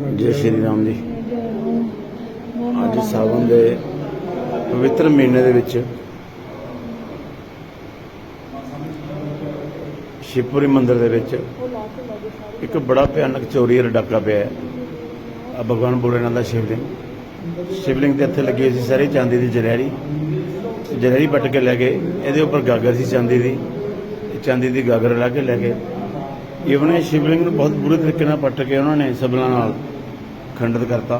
ਜੈ ਸ਼੍ਰੀ ਰਾਮ ਜੀ। ਅੱਜ ਸਾਵਨ ਦੇ ਪਵਿੱਤਰ ਮਹੀਨੇ ਦੇ ਵਿੱਚ ਸ਼ਿਵਪੁਰੀ ਮੰਦਿਰ ਦੇ ਵਿੱਚ ਇੱਕ ਬੜਾ ਭਿਆਨਕ ਚੋਰੀ ਦਾ ਡਾਕਾ ਪਿਆ ਆ ਭਗਵਾਨ ਭੋਲੇਨਾਥ ਦਾ ਸ਼ਿਵਲਿੰਗ। ਸ਼ਿਵਲਿੰਗ ਦੇ ਇੱਥੇ ਲੱਗੀ ਹੋਈ ਸੀ ਸਾਰੀ ਚਾਂਦੀ ਦੀ ਜਰੈਰੀ ਜਰੈਰੀ ਪੱਟ ਕੇ ਲੈ ਗਏ। ਇਹਦੇ ਉੱਪਰ ਗਾਗਰ ਸੀ ਚਾਂਦੀ ਦੀ। ਚਾਂਦੀ ਦੀ ਗਾਗਰ ਲਾ ਕੇ ਲੈ ਗਏ। ਇਵਨ ਇਹ ਸ਼ਿਵਲਿੰਗ ਨੂੰ ਬਹੁਤ ਬੁਰੇ ਤਰੀਕੇ ਨਾਲ ਪੱਟ ਕੇ ਉਹਨਾਂ ਨੇ ਸਬਲਾਂ ਨਾਲ ਖੰਡਿਤ ਕਰਤਾ।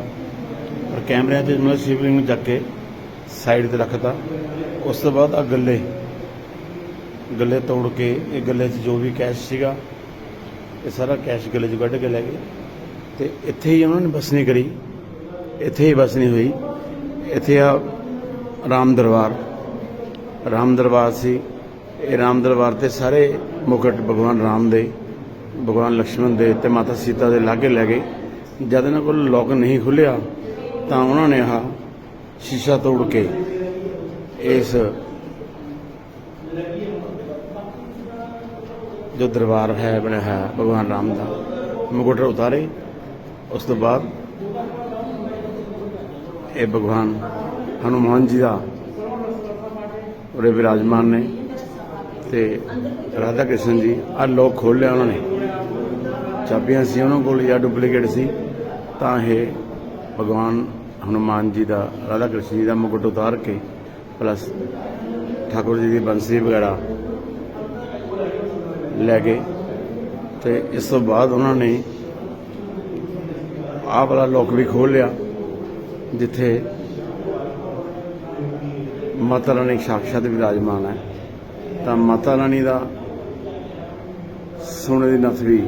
ਪਰ ਕੈਮਰਿਆਂ 'ਚ ਉਹਨਾਂ ਸ਼ਿਵਲਿੰਗ ਨੂੰ ਚੱਕ ਕੇ ਸਾਈਡ ਤੇ ਰੱਖਤਾ। ਉਸ ਤੋਂ ਬਾਅਦ ਆ ਗੱਲੇ ਗੱਲੇ ਤੋੜ ਕੇ, ਇਹ ਗੱਲੇ 'ਚ ਜੋ ਵੀ ਕੈਸ਼ ਸੀਗਾ, ਇਹ ਸਾਰਾ ਕੈਸ਼ ਗੱਲੇ 'ਚ ਕੱਢ ਕੇ ਲੈ ਗਏ। ਤੇ ਇੱਥੇ ਹੀ ਉਹਨਾਂ ਨੇ ਬਸਣੀ ਕਰੀ। ਇੱਥੇ ਹੀ ਬਸਣੀ ਹੋਈ। ਇੱਥੇ ਆ ਰਾਮ ਦਰਬਾਰ। ਰਾਮ ਦਰਬਾਰ ਸੀ। ਇਹ ਰਾਮ ਦਰਬਾਰ ਤੇ ਸਾਰੇ ਮੁਕਟ ਭਗਵਾਨ ਰਾਮ ਦੇ ਭਗਵਾਨ ਲక్ష్ਮਣ ਦੇ ਤੇ ਮਾਤਾ ਸੀਤਾ ਦੇ ਲਾਗੇ ਲੈ ਗਏ। ਜਦ ਇਹਨਾਂ ਕੋਲ ਲੋਕ ਨਹੀਂ ਖੁੱਲਿਆ, ਤਾਂ ਉਹਨਾਂ ਨੇ ਆ ਸ਼ੀਸ਼ਾ ਤੋੜ ਕੇ ਇਸ ਜੋ ਦਰਬਾਰ ਹੈ, ਬਣਿਆ ਹੈ, ਭਗਵਾਨ ਰਾਮ ਦਾ ਮੁਕਟ ਉਤਾਰੇ। ਉਸ ਤੋਂ ਬਾਅਦ ਇਹ ਭਗਵਾਨ ਹਨੂਮਾਨ ਜੀ ਦਾ ਉਰੇ ਵਿਰਾਜਮਾਨ ਨੇ ਤੇ ਰਾਧਾ ਕ੍ਰਿਸ਼ਨ ਜੀ ਆ ਲੋਕ ਖੋਲਿਆ ਉਹਨਾਂ ਨੇ। ਚਾਬੀਆਂ ਸੀ, ਉਹਨਾਂ ਕੋਲ ਜਾਂ ਡੁਪਲੀਕੇਟ ਸੀ, ਤਾਂ ਇਹ ਭਗਵਾਨ ਹਨੂਮਾਨ ਜੀ ਦਾ, ਰਾਧਾ ਕ੍ਰਿਸ਼ਨ ਜੀ ਦਾ ਮੁਕਟ ਉਤਾਰ ਕੇ ਪਲੱਸ ਠਾਕੁਰ ਜੀ ਦੀ ਬੰਸਰੀ ਵਗੈਰਾ ਲੈ ਗਏ। ਤੇ ਇਸ ਤੋਂ ਬਾਅਦ ਉਹਨਾਂ ਨੇ ਆਹ ਵਾਲਾ ਲੋਕ ਵੀ ਖੋਲ ਲਿਆ, ਜਿੱਥੇ ਮਾਤਾ ਰਾਣੀ ਸਾਖਸ਼ਾਤ ਵਿਰਾਜਮਾਨ ਹੈ। ਤਾਂ ਮਾਤਾ ਰਾਣੀ ਦਾ ਸੋਨੇ ਦੀ ਨਥ ਵੀ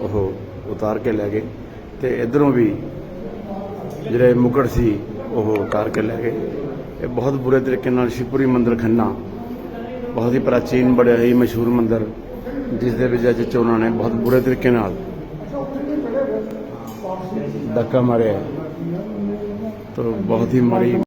ਉਹ ਉਤਾਰ ਕੇ ਲੈ ਗਏ ਤੇ ਇਧਰੋਂ ਵੀ ਜਿਹੜੇ ਮੁਕੜ ਸੀ, ਉਹ ਉਤਾਰ ਕੇ ਲੈ ਗਏ ਇਹ ਬਹੁਤ ਬੁਰੇ ਤਰੀਕੇ ਨਾਲ ਸ਼ਿਵਪੁਰੀ ਮੰਦਿਰ ਖੰਨਾ, ਬਹੁਤ ਹੀ ਪ੍ਰਾਚੀਨ, ਬੜਾ ਹੀ ਮਸ਼ਹੂਰ ਮੰਦਿਰ, ਜਿਸ ਦੇ ਵਿੱਚ ਅੱਜ ਉਹਨਾਂ ਨੇ ਬਹੁਤ ਬੁਰੇ ਤਰੀਕੇ ਨਾਲ ਧੱਕਾ ਮਾਰਿਆ ਹੈ। ਤਾਂ ਬਹੁਤ ਹੀ ਮਾੜੀ